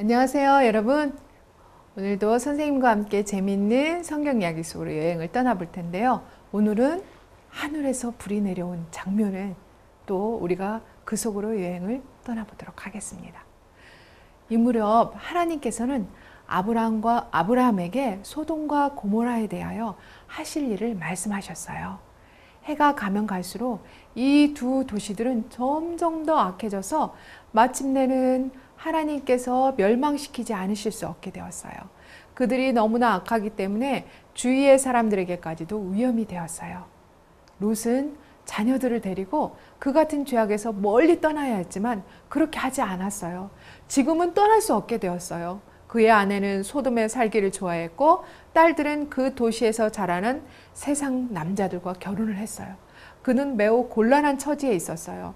안녕하세요, 여러분. 오늘도 선생님과 함께 재밌는 성경 이야기 속으로 여행을 떠나볼 텐데요. 오늘은 하늘에서 불이 내려온 장면을 또 우리가 그 속으로 여행을 떠나보도록 하겠습니다. 이 무렵 하나님께서는 아브라함과 아브라함에게 소돔과 고모라에 대하여 하실 일을 말씀하셨어요. 해가 가면 갈수록 이 두 도시들은 점점 더 악해져서 마침내는 하나님께서 멸망시키지 않으실 수 없게 되었어요. 그들이 너무나 악하기 때문에 주위의 사람들에게까지도 위험이 되었어요. 롯은 자녀들을 데리고 그 같은 죄악에서 멀리 떠나야 했지만 그렇게 하지 않았어요. 지금은 떠날 수 없게 되었어요. 그의 아내는 소돔에 살기를 좋아했고 딸들은 그 도시에서 자라는 세상 남자들과 결혼을 했어요. 그는 매우 곤란한 처지에 있었어요.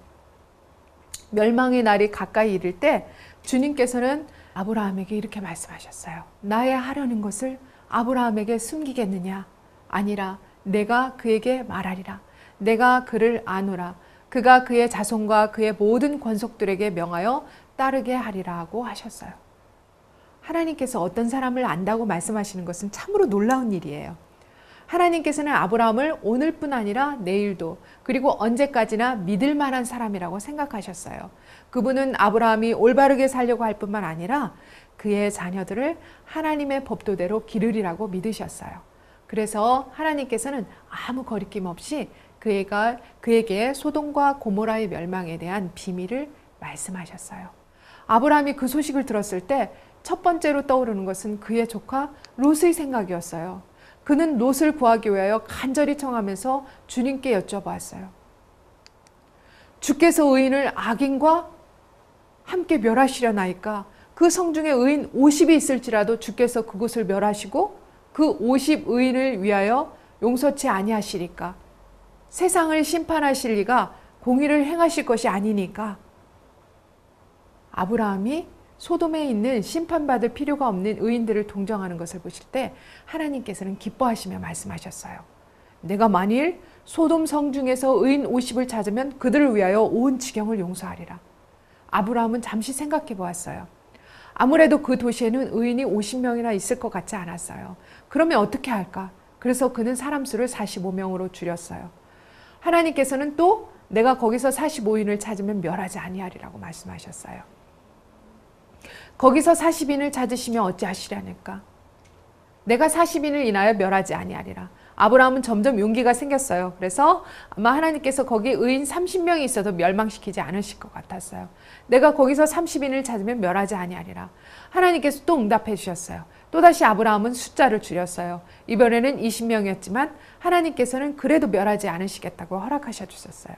멸망의 날이 가까이 이를 때 주님께서는 아브라함에게 이렇게 말씀하셨어요. 나의 하려는 것을 아브라함에게 숨기겠느냐? 아니라 내가 그에게 말하리라. 내가 그를 아노라. 그가 그의 자손과 그의 모든 권속들에게 명하여 따르게 하리라 하고 하셨어요. 하나님께서 어떤 사람을 안다고 말씀하시는 것은 참으로 놀라운 일이에요. 하나님께서는 아브라함을 오늘뿐 아니라 내일도 그리고 언제까지나 믿을 만한 사람이라고 생각하셨어요. 그분은 아브라함이 올바르게 살려고 할 뿐만 아니라 그의 자녀들을 하나님의 법도대로 기르리라고 믿으셨어요. 그래서 하나님께서는 아무 거리낌 없이 그애가 그에게 소돔과 고모라의 멸망에 대한 비밀을 말씀하셨어요. 아브라함이 그 소식을 들었을 때 첫 번째로 떠오르는 것은 그의 조카 롯의 생각이었어요. 그는 롯을 구하기 위하여 간절히 청하면서 주님께 여쭤보았어요. 주께서 의인을 악인과 함께 멸하시려나이까? 그 성중에 의인 50이 있을지라도 주께서 그곳을 멸하시고 그 50 의인을 위하여 용서치 아니하시리까? 세상을 심판하실 리가 공의를 행하실 것이 아니니까. 아브라함이 소돔에 있는 심판받을 필요가 없는 의인들을 동정하는 것을 보실 때 하나님께서는 기뻐하시며 말씀하셨어요. 내가 만일 소돔 성 중에서 의인 50을 찾으면 그들을 위하여 온 지경을 용서하리라. 아브라함은 잠시 생각해 보았어요. 아무래도 그 도시에는 의인이 50명이나 있을 것 같지 않았어요. 그러면 어떻게 할까? 그래서 그는 사람 수를 45명으로 줄였어요. 하나님께서는 또 내가 거기서 45인을 찾으면 멸하지 아니하리라고 말씀하셨어요. 거기서 40인을 찾으시면 어찌하시려니까? 내가 40인을 인하여 멸하지 아니하리라. 아브라함은 점점 용기가 생겼어요. 그래서 아마 하나님께서 거기 의인 30명이 있어도 멸망시키지 않으실 것 같았어요. 내가 거기서 30인을 찾으면 멸하지 아니하리라. 하나님께서 또 응답해 주셨어요. 또다시 아브라함은 숫자를 줄였어요. 이번에는 20명이었지만 하나님께서는 그래도 멸하지 않으시겠다고 허락하셔 주셨어요.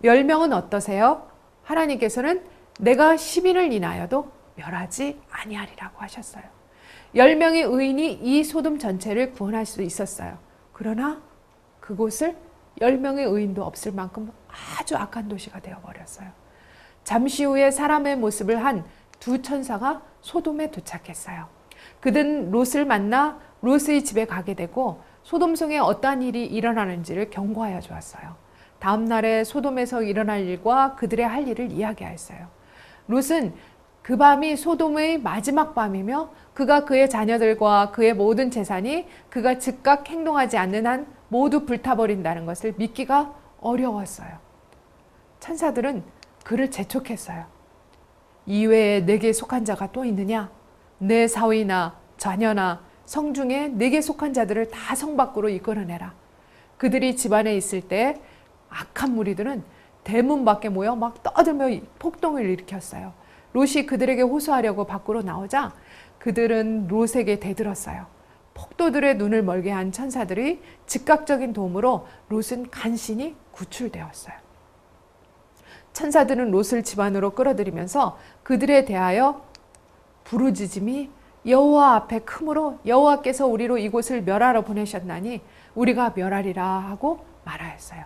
멸명은 어떠세요? 하나님께서는 내가 10인을 인하여도 멸하지 아니하리라고 하셨어요. 10명의 의인이 이 소돔 전체를 구원할 수 있었어요. 그러나 그곳을 10명의 의인도 없을 만큼 아주 악한 도시가 되어버렸어요. 잠시 후에 사람의 모습을 한 두 천사가 소돔에 도착했어요. 그든 롯을 만나 롯의 집에 가게 되고 소돔성에 어떠한 일이 일어나는지를 경고하여 주었어요. 다음 날에 소돔에서 일어날 일과 그들의 할 일을 이야기하였어요. 롯은 그 밤이 소돔의 마지막 밤이며 그가 그의 자녀들과 그의 모든 재산이 그가 즉각 행동하지 않는 한 모두 불타버린다는 것을 믿기가 어려웠어요. 천사들은 그를 재촉했어요. 이외에 내게 속한 자가 또 있느냐? 내 사위나 자녀나 성 중에 내게 속한 자들을 다 성 밖으로 이끌어내라. 그들이 집안에 있을 때 악한 무리들은 대문 밖에 모여 막 떠들며 폭동을 일으켰어요. 롯이 그들에게 호소하려고 밖으로 나오자 그들은 롯에게 대들었어요. 폭도들의 눈을 멀게 한 천사들이 즉각적인 도움으로 롯은 간신히 구출되었어요. 천사들은 롯을 집안으로 끌어들이면서 그들에 대하여 부르짖음이 여호와 앞에 크므로 여호와께서 우리로 이곳을 멸하러 보내셨나니 우리가 멸하리라 하고 말하였어요.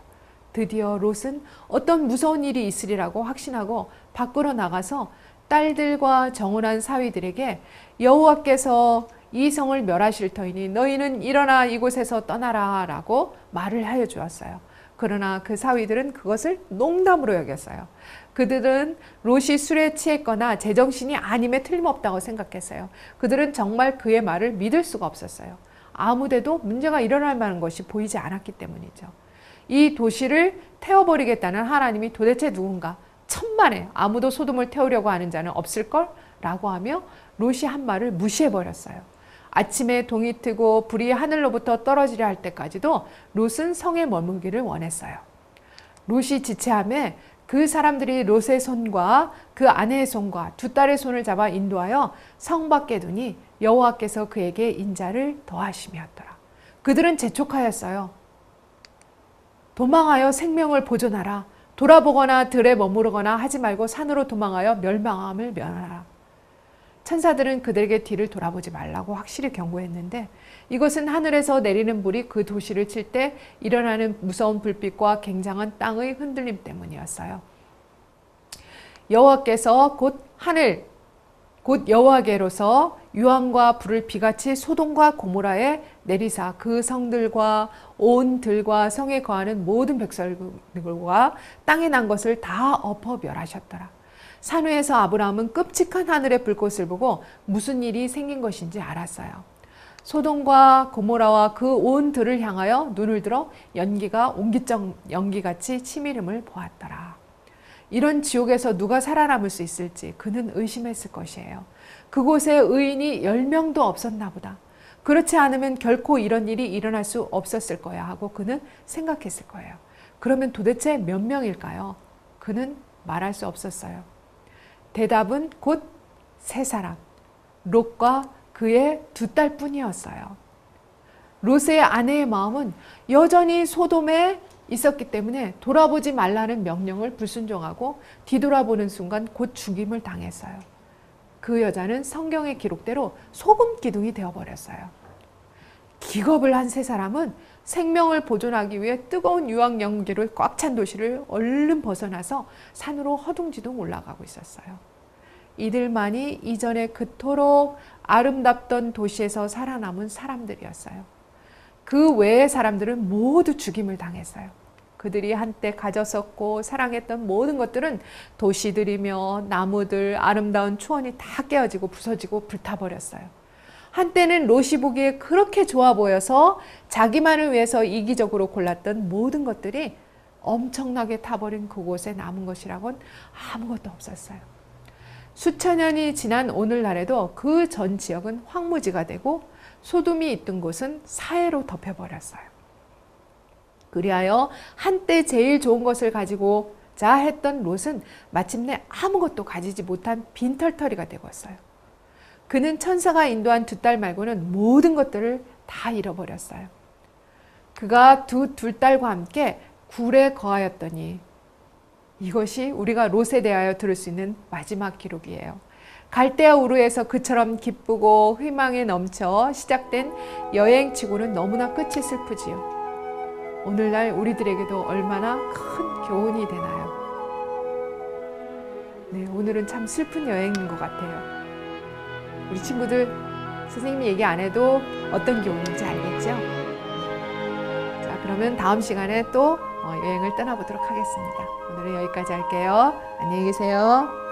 드디어 롯은 어떤 무서운 일이 있으리라고 확신하고 밖으로 나가서 딸들과 정혼한 사위들에게 여호와께서 이 성을 멸하실 터이니 너희는 일어나 이곳에서 떠나라 라고 말을 하여 주었어요. 그러나 그 사위들은 그것을 농담으로 여겼어요. 그들은 롯이 술에 취했거나 제정신이 아님에 틀림없다고 생각했어요. 그들은 정말 그의 말을 믿을 수가 없었어요. 아무데도 문제가 일어날 만한 것이 보이지 않았기 때문이죠. 이 도시를 태워버리겠다는 하나님이 도대체 누군가 천만에 아무도 소돔을 태우려고 하는 자는 없을걸? 라고 하며 롯이 한 말을 무시해버렸어요. 아침에 동이 트고 불이 하늘로부터 떨어지려 할 때까지도 롯은 성에 머물기를 원했어요. 롯이 지체함에 그 사람들이 롯의 손과 그 아내의 손과 두 딸의 손을 잡아 인도하여 성 밖에 두니 여호와께서 그에게 인자를 더하심이었더라. 그들은 재촉하였어요. 도망하여 생명을 보존하라. 돌아보거나 들에 머무르거나 하지 말고 산으로 도망하여 멸망함을 면하라. 천사들은 그들에게 뒤를 돌아보지 말라고 확실히 경고했는데 이것은 하늘에서 내리는 불이 그 도시를 칠 때 일어나는 무서운 불빛과 굉장한 땅의 흔들림 때문이었어요. 여호와께서 곧 하늘 곧 여호와께로서 유황과 불을 비같이 소돔과 고모라에 내리사 그 성들과 온 들과 성에 거하는 모든 백성들과 땅에 난 것을 다 엎어 멸하셨더라. 산 위에서 아브라함은 끔찍한 하늘의 불꽃을 보고 무슨 일이 생긴 것인지 알았어요. 소돔과 고모라와 그 온 들을 향하여 눈을 들어 연기가 옹기적 연기같이 치밀음을 보았더라. 이런 지옥에서 누가 살아남을 수 있을지 그는 의심했을 것이에요. 그곳에 의인이 10명도 없었나 보다. 그렇지 않으면 결코 이런 일이 일어날 수 없었을 거야 하고 그는 생각했을 거예요. 그러면 도대체 몇 명일까요? 그는 말할 수 없었어요. 대답은 곧 세 사람, 롯과 그의 두 딸뿐이었어요. 롯의 아내의 마음은 여전히 소돔에 있었기 때문에 돌아보지 말라는 명령을 불순종하고 뒤돌아보는 순간 곧 죽임을 당했어요. 그 여자는 성경의 기록대로 소금 기둥이 되어버렸어요. 기겁을 한 세 사람은 생명을 보존하기 위해 뜨거운 유황 연기로 꽉찬 도시를 얼른 벗어나서 산으로 허둥지둥 올라가고 있었어요. 이들만이 이전에 그토록 아름답던 도시에서 살아남은 사람들이었어요. 그 외의 사람들은 모두 죽임을 당했어요. 그들이 한때 가졌었고 사랑했던 모든 것들은 도시들이며 나무들, 아름다운 초원이 다 깨어지고 부서지고 불타버렸어요. 한때는 롯이 보기에 그렇게 좋아 보여서 자기만을 위해서 이기적으로 골랐던 모든 것들이 엄청나게 타버린 그곳에 남은 것이라곤 아무것도 없었어요. 수천 년이 지난 오늘날에도 그 전 지역은 황무지가 되고 소돔이 있던 곳은 사해로 덮여버렸어요. 그리하여 한때 제일 좋은 것을 가지고 자 했던 롯은 마침내 아무것도 가지지 못한 빈털터리가 되었어요. 그는 천사가 인도한 두 딸 말고는 모든 것들을 다 잃어버렸어요. 그가 두 둘 딸과 함께 굴에 거하였더니 이것이 우리가 롯에 대하여 들을 수 있는 마지막 기록이에요. 갈대아 우르에서 그처럼 기쁘고 희망에 넘쳐 시작된 여행치고는 너무나 끝이 슬프지요. 오늘날 우리들에게도 얼마나 큰 교훈이 되나요? 네, 오늘은 참 슬픈 여행인 것 같아요. 우리 친구들 선생님이 얘기 안 해도 어떤 교훈인지 알겠죠? 자, 그러면 다음 시간에 또 어, 여행을 떠나보도록 하겠습니다. 오늘은 여기까지 할게요. 안녕히 계세요.